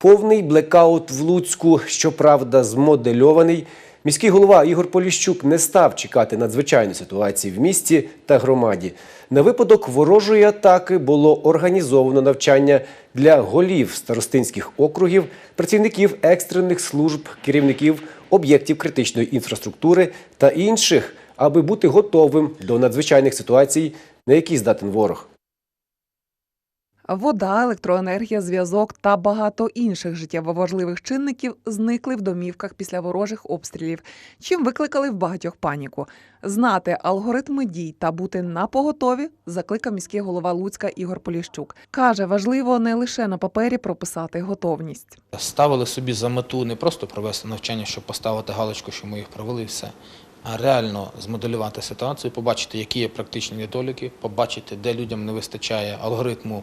Повний блекаут в Луцьку, щоправда, змодельований. Міський голова Ігор Поліщук не став чекати надзвичайної ситуації в місті та громаді. На випадок ворожої атаки було організовано навчання для голів старостинських округів, працівників екстрених служб, керівників об'єктів критичної інфраструктури та інших, аби бути готовим до надзвичайних ситуацій, на які здатен ворог. Вода, електроенергія, зв'язок та багато інших життєво важливих чинників зникли в домівках після ворожих обстрілів, чим викликали в багатьох паніку. Знати алгоритми дій та бути на поготові закликав міський голова Луцька Ігор Поліщук. Каже, важливо не лише на папері прописати готовність. ставили собі за мету не просто провести навчання, щоб поставити галочку, що ми їх провели все, а реально змоделювати ситуацію, побачити, які є практичні недоліки, побачити, де людям не вистачає алгоритму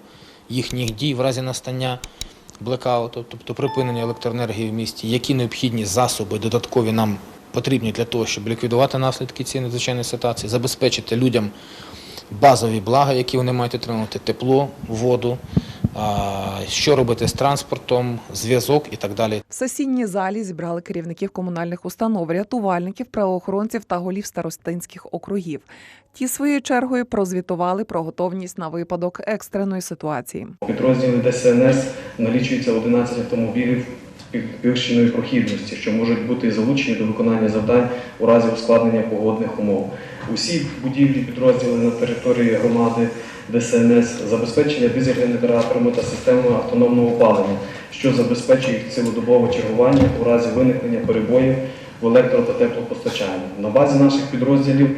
їхніх дій в разі настання блекауту, тобто припинення електроенергії в місті, які необхідні засоби додаткові нам потрібні для того, щоб ліквідувати наслідки цієї надзвичайної ситуації, забезпечити людям базові блага, які вони мають отримати, тепло, воду, що робити з транспортом, зв'язок і так далі. В сесійній залі зібрали керівників комунальних установ, рятувальників, правоохоронців та голів старостинських округів. Ті своєю чергою прозвітували про готовність на випадок екстреної ситуації. Підрозділи ДСНС налічується 11 автомобілів з підвищеною прохідності, що можуть бути залучені до виконання завдань у разі ускладнення погодних умов. Усі будівлі підрозділи на території громади ДСНС забезпечення дизель-генераторами та системою автономного опалення, що забезпечує цілодобове чергування у разі виникнення перебоїв в електро та теплопостачанні. На базі наших підрозділів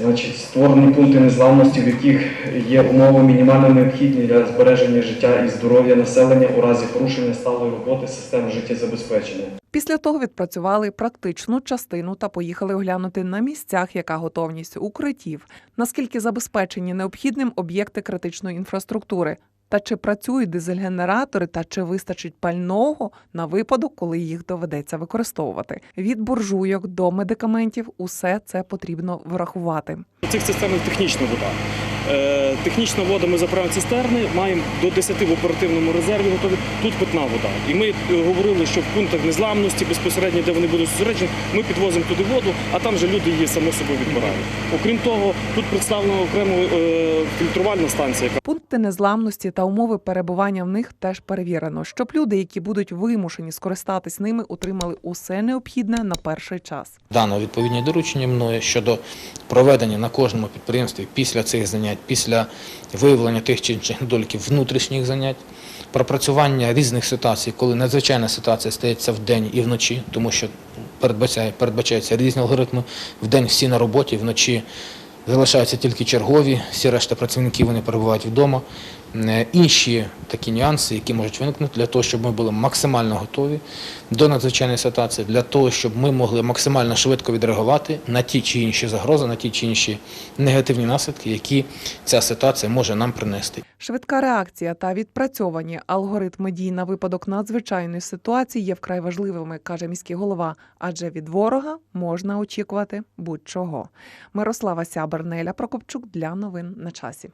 Значить, створені пункти незламності, в яких є умови мінімально необхідні для збереження життя і здоров'я населення у разі порушення сталої роботи систем життєзабезпечення. Після того відпрацювали практичну частину та поїхали оглянути на місцях, яка готовність укриттів, наскільки забезпечені необхідним об'єкти критичної інфраструктури. Та чи працюють дизель-генератори, та чи вистачить пального на випадок, коли їх доведеться використовувати. Від буржуйок до медикаментів усе це потрібно врахувати. У цих системах технічна вода. Е, технічна вода ми заправимо цистерни, маємо до 10 в оперативному резерві готові. Тут питна вода. І ми е, говорили, що в пунктах незламності безпосередньо, де вони будуть зосереджені, ми підвозимо туди воду, а там же люди її само собою відбирають. Окрім того, тут представлена окремо е, фільтрувальна станція, яка Пункти незламності та умови перебування в них теж перевірено, щоб люди, які будуть вимушені скористатись ними, отримали усе необхідне на перший час. Дано відповідні доручення мною щодо проведення на кожному підприємстві після цих занять, після виявлення тих чи інших недоліків внутрішніх занять, пропрацювання різних ситуацій, коли надзвичайна ситуація стається вдень і вночі, тому що передбачаються різні алгоритми. Вдень всі на роботі, вночі залишаються тільки чергові, всі решта працівників вони перебувають вдома. Е, Інші такі нюанси, які можуть виникнути для того, щоб ми були максимально готові до надзвичайної ситуації, для того, щоб ми могли максимально швидко відреагувати на ті чи інші загрози, на ті чи інші негативні наслідки, які ця ситуація може нам принести. Швидка реакція та відпрацьовані алгоритми дій на випадок надзвичайної ситуації є вкрай важливими, каже міський голова. Адже від ворога можна очікувати будь-чого. Мирослава Сябер, Прокопчук для новин на часі.